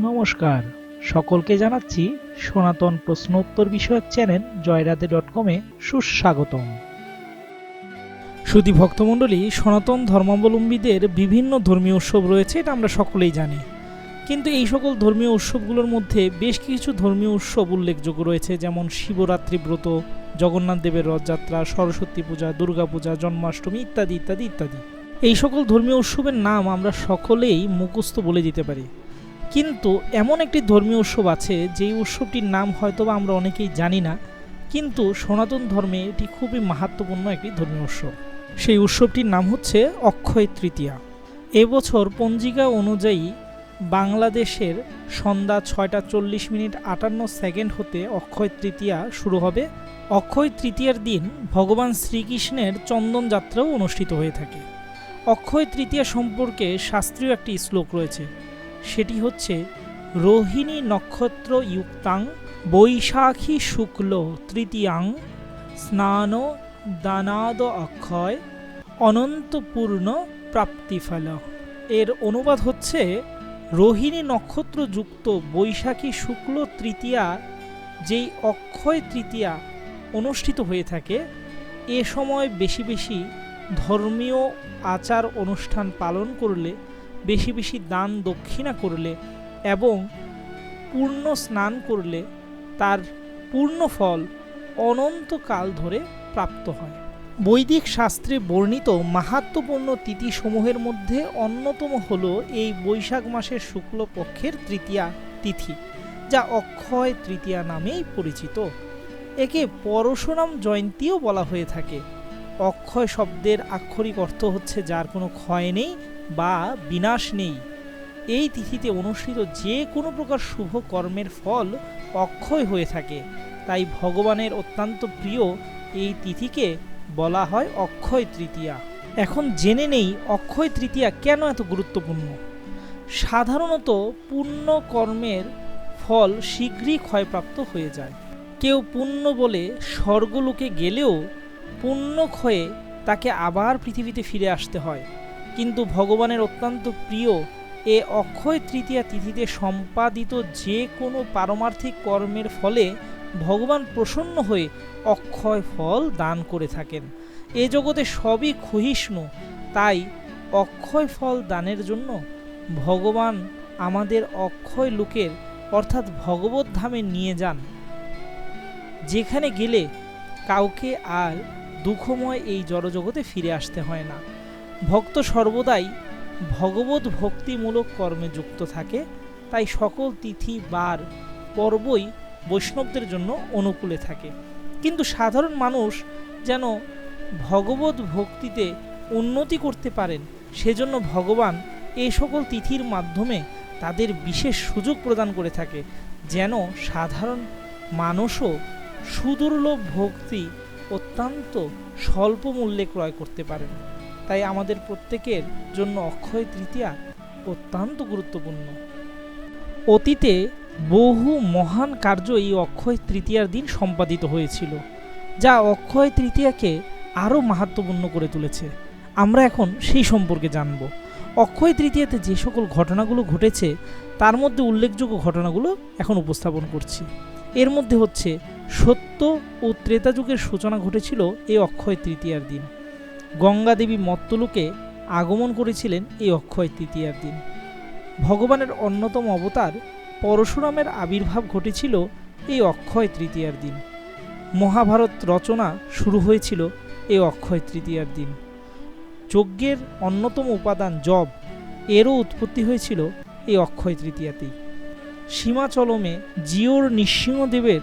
নমস্কার। সকলকে জানাচ্ছি সনাতন প্রশ্নোত্তর বিষয়ক চ্যানেল জয়রাধে ডট কমে সুস্বাগতম। সুদী ভক্তমণ্ডলী, সনাতন ধর্মাবলম্বীদের বিভিন্ন ধর্মীয় উৎসব রয়েছে এটা আমরা সকলেই জানি। কিন্তু এই সকল ধর্মীয় উৎসবগুলোর মধ্যে বেশ কিছু ধর্মীয় উৎসব উল্লেখযোগ্য রয়েছে, যেমন শিবরাত্রি ব্রত, জগন্নাথ দেবের রথযাত্রা, সরস্বতী পূজা দুর্গাপূজা জন্মাষ্টমী ইত্যাদি ইত্যাদি ইত্যাদি। এই সকল ধর্মীয় উৎসবের নাম আমরা সকলেই মুখস্থ বলে দিতে পারি। কিন্তু এমন একটি ধর্মীয় উৎসব আছে, যেই উৎসবটির নাম হয়তোবা আমরা অনেকেই জানি না, কিন্তু সনাতন ধর্মে এটি খুবই মাহাত্মপূর্ণ একটি ধর্মীয় উৎসব। সেই উৎসবটির নাম হচ্ছে অক্ষয় তৃতীয়া। এবছর পঞ্জিকা অনুযায়ী বাংলাদেশের সন্ধ্যা ছয়টা চল্লিশ মিনিট আটান্ন সেকেন্ড হতে অক্ষয় তৃতীয়া শুরু হবে। অক্ষয় তৃতীয়ার দিন ভগবান শ্রীকৃষ্ণের চন্দন যাত্রাও অনুষ্ঠিত হয়ে থাকে। অক্ষয় তৃতীয়া সম্পর্কে শাস্ত্রীয় একটি শ্লোক রয়েছে। সেটি হচ্ছে রোহিণী নক্ষত্র ইউক্তাং বৈশাখী শুক্ল তৃতীয়াং, স্নান দানাদ অক্ষয়, অনন্তপূর্ণ প্রাপ্তিফল। এর অনুবাদ হচ্ছে রোহিণী নক্ষত্র যুক্ত বৈশাখী শুক্ল তৃতীয়া, যেই অক্ষয় তৃতীয়া অনুষ্ঠিত হয়ে থাকে, এ সময় বেশি বেশি ধর্মীয় আচার অনুষ্ঠান পালন করলে বেশি বেশি দান দক্ষিণা করলে এবং পূর্ণ স্নান করলে তার পূর্ণ ফল অনন্তকাল ধরে প্রাপ্ত হয়। বৈদিক শাস্ত্রে বর্ণিত মাহাত্মপূর্ণ তিথিসমূহের মধ্যে অন্যতম হল এই বৈশাখ মাসের শুক্লপক্ষের তৃতীয়া তিথি, যা অক্ষয় তৃতীয়া নামেই পরিচিত। একে পরশুরাম জয়ন্তীও বলা হয়ে থাকে। অক্ষয় শব্দের আক্ষরিক অর্থ হচ্ছে যার কোনো ক্ষয় নেই বা বিনাশ নেই। এই তিথিতে অনুষ্ঠিত যে কোনো প্রকার শুভ কর্মের ফল অক্ষয় হয়ে থাকে। তাই ভগবানের অত্যন্ত প্রিয় এই তিথিকে বলা হয় অক্ষয় তৃতীয়া। এখন জেনে নেই অক্ষয় তৃতীয়া কেন এত গুরুত্বপূর্ণ। সাধারণত পুণ্য কর্মের ফল শীঘ্রই ক্ষয়প্রাপ্ত হয়ে যায়। কেউ পুণ্য বলে স্বর্গলোকে গেলেও পুণ্য ক্ষয়ে তাকে আবার পৃথিবীতে ফিরে আসতে হয়। কিন্তু ভগবানের অত্যন্ত প্রিয় এ অক্ষয় তৃতীয়া তিথিতে সম্পাদিত যে কোনো পারমার্থিক কর্মের ফলে ভগবান প্রসন্ন হয়ে অক্ষয় ফল দান করে থাকেন। এ জগতে সবই ক্ষহিষ্ণু, তাই অক্ষয় ফল দানের জন্য ভগবান আমাদের অক্ষয় লোকের অর্থাৎ ভগবত ধামে নিয়ে যান। যেখানে গেলে কাউকে আর দুঃখময় এই জড়জগতে ফিরে আসতে হয় না। ভক্ত সর্বদাই ভগবত ভক্তিমূলক কর্মে যুক্ত থাকে, তাই সকল তিথি, বার, পর্বই বৈষ্ণবদের জন্য অনুকূলে থাকে। কিন্তু সাধারণ মানুষ যেন ভগবত ভক্তিতে উন্নতি করতে পারেন, সেজন্য ভগবান এই সকল তিথির মাধ্যমে তাদের বিশেষ সুযোগ প্রদান করে থাকে, যেন সাধারণ মানুষও সুদুর্লভ ভক্তি অত্যন্ত স্বল্প মূল্যে ক্রয় করতে পারেন। তাই আমাদের প্রত্যেকের জন্য অক্ষয় তৃতীয়া অত্যন্ত গুরুত্বপূর্ণ। অতীতে বহু মহান কার্য এই অক্ষয় তৃতীয়ার দিন সম্পাদিত হয়েছিল, যা অক্ষয় তৃতীয়াকে আরও মাহাত্মপূর্ণ করে তুলেছে। আমরা এখন সেই সম্পর্কে জানব। অক্ষয় তৃতীয়াতে যে সকল ঘটনাগুলো ঘটেছে, তার মধ্যে উল্লেখযোগ্য ঘটনাগুলো এখন উপস্থাপন করছি। এর মধ্যে হচ্ছে, সত্য ও ত্রেতা যুগের সূচনা ঘটেছিল এই অক্ষয় তৃতীয়ার দিন। গঙ্গা দেবী মত্তলোকে আগমন করেছিলেন এই অক্ষয় তৃতীয়ার দিন। ভগবানের অন্যতম অবতার পরশুরামের আবির্ভাব ঘটেছিল এই অক্ষয় তৃতীয়ার দিন। মহাভারত রচনা শুরু হয়েছিল এই অক্ষয় তৃতীয়ার দিন। যজ্ঞের অন্যতম উপাদান জব, এরও উৎপত্তি হয়েছিল এই অক্ষয় তৃতীয়াতেই। সীমাচলমে জিওর নৃসিংহদেবের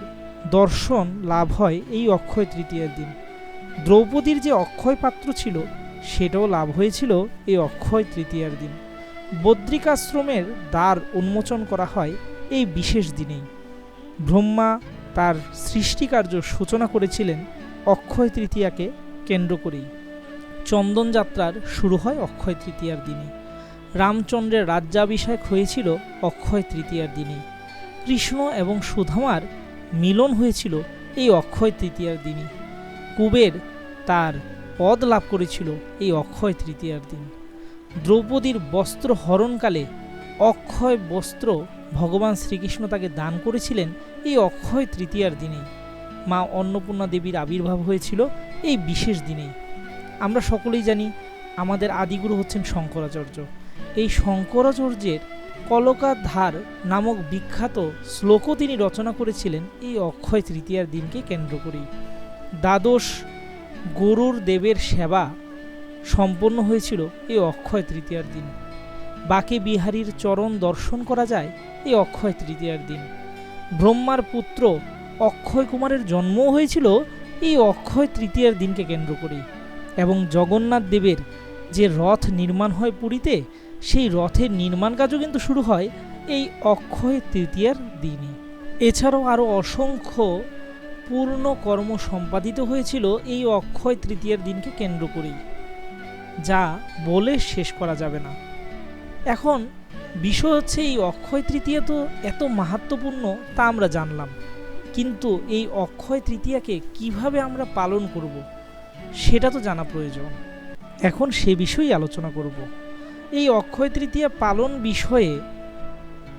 দর্শন লাভ হয় এই অক্ষয় তৃতীয়ার দিন। দ্রৌপদীর যে অক্ষয় পাত্র ছিল, সেটাও লাভ হয়েছিল এই অক্ষয় তৃতীয়ার দিন। বদ্রিকাশ্রমের দ্বার উন্মোচন করা হয় এই বিশেষ দিনেই। ব্রহ্মা তার সৃষ্টিকার্য সূচনা করেছিলেন অক্ষয় তৃতীয়াকে কেন্দ্র করেই। চন্দন যাত্রার শুরু হয় অক্ষয় তৃতীয়ার দিনে রামচন্দ্রের রাজ্যাভিষেক হয়েছিল অক্ষয় তৃতীয়ার দিনে। কৃষ্ণ এবং সুধামার মিলন হয়েছিল এই অক্ষয় তৃতীয়ার দিনে। কুবের তার পদ লাভ করেছিল এই অক্ষয় তৃতীয়ার দিন। দ্রৌপদীর বস্ত্র হরণকালে অক্ষয় বস্ত্র ভগবান শ্রীকৃষ্ণ তাকে দান করেছিলেন এই অক্ষয় তৃতীয়ার দিনেই মা অন্নপূর্ণা দেবীর আবির্ভাব হয়েছিল এই বিশেষ দিনে। আমরা সকলেই জানি আমাদের আদিগুরু হচ্ছেন শঙ্করাচার্য। এই শঙ্করাচার্যের কলকাধার নামক বিখ্যাত শ্লোকও তিনি রচনা করেছিলেন এই অক্ষয় তৃতীয়ার দিনকে কেন্দ্র করেই। দ্বাদশ গরুর দেবের সেবা সম্পন্ন হয়েছিল এই অক্ষয় তৃতীয়ার দিন। বাকে বিহারীর চরণ দর্শন করা যায় এই অক্ষয় তৃতীয়ার দিন। ব্রহ্মার পুত্র অক্ষয় কুমারের জন্মও হয়েছিল এই অক্ষয় তৃতীয়ার দিনকে কেন্দ্র করেই। এবং জগন্নাথ দেবের যে রথ নির্মাণ হয় পুরীতে সেই রথের নির্মাণ কাজও কিন্তু শুরু হয় এই অক্ষয় তৃতীয়ার দিনই এছাড়াও আরও অসংখ্য পূর্ণ কর্ম সম্পাদিত হয়েছিল এই অক্ষয় তৃতীয়ার দিনকে কেন্দ্র করেই, যা বলে শেষ করা যাবে না। এখন বিষয় হচ্ছে এই অক্ষয় তৃতীয়া তো এত মাহাত্মপূর্ণ তা আমরা জানলাম, কিন্তু এই অক্ষয় তৃতীয়াকে কীভাবে আমরা পালন করব, সেটা তো জানা প্রয়োজন। এখন সে বিষয়েই আলোচনা করব। এই অক্ষয় তৃতীয়া পালন বিষয়ে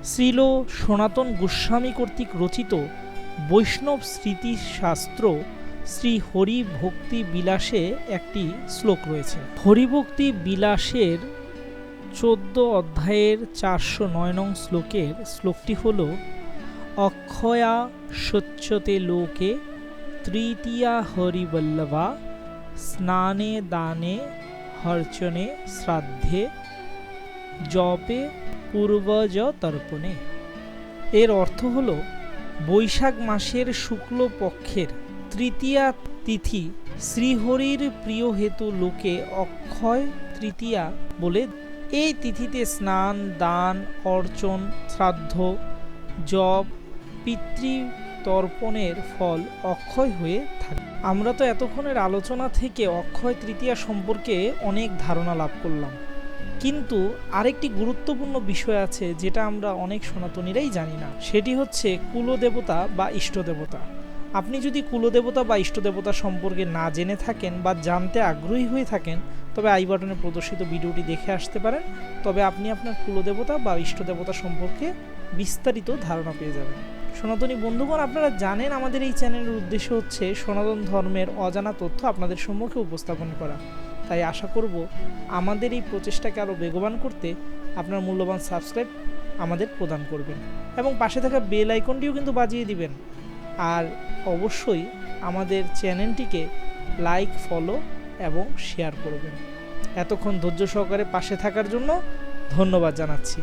শ্রীল সনাতন গোস্বামী কর্তৃক রচিত বৈষ্ণব স্মৃতিশাস্ত্র শ্রী হরি ভক্তি বিলাসে একটি শ্লোক রয়েছে। হরিভক্তি বিলাসের চোদ্দ অধ্যায়ের চারশো নয় নং শ্লোকের শ্লোকটি হল, অক্ষয়া স্বচ্ছতে লোকে তৃতীয়া হরিবল্লভা স্নানে দানে হর্চনে শ্রাদ্ধে জপে পূর্বজ তর্পণে এর অর্থ হল, বৈশাখ মাসের শুক্ল পক্ষের তৃতীয়া তিথি শ্রীহরির প্রিয় হেতু লোকে অক্ষয় তৃতীয়া বলে, এই তিথিতে স্নান, দান, অর্চন, শ্রাদ্ধ, জপ, পিতৃতর্পণের ফল অক্ষয় হয়ে থাকে। আমরা তো এতক্ষণের আলোচনা থেকে অক্ষয় তৃতীয়া সম্পর্কে অনেক ধারণা লাভ করলাম। কিন্তু আরেকটি গুরুত্বপূর্ণ বিষয় আছে যেটা আমরা অনেক সনাতনীরাই জানি না। সেটি হচ্ছে কুলদেবতা বা ইষ্টদেবতা। আপনি যদি কুলদেবতা বা ইষ্টদেবতা সম্পর্কে না জেনে থাকেন বা জানতে আগ্রহী হয়ে থাকেন, তবে আই বাটনে প্রদর্শিত ভিডিওটি দেখে আসতে পারেন। তবে আপনি আপনার কুলদেবতা বা ইষ্টদেবতা সম্পর্কে বিস্তারিত ধারণা পেয়ে যাবেন। সনাতনী বন্ধুগণ, আপনারা জানেন আমাদের এই চ্যানেলের উদ্দেশ্য হচ্ছে সনাতন ধর্মের অজানা তথ্য আপনাদের সম্মুখে উপস্থাপন করা। তাই আশা করব আমাদের এই প্রচেষ্টাকে আরও বেগবান করতে আপনার মূল্যবান সাবস্ক্রাইব আমাদের প্রদান করবেন এবং পাশে থাকা বেল আইকনটিও কিন্তু বাজিয়ে দিবেন। আর অবশ্যই আমাদের চ্যানেলটিকে লাইক ফলো এবং শেয়ার করবেন। এতক্ষণ ধৈর্য সহকারে পাশে থাকার জন্য ধন্যবাদ জানাচ্ছি।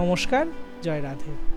নমস্কার, জয় রাধে।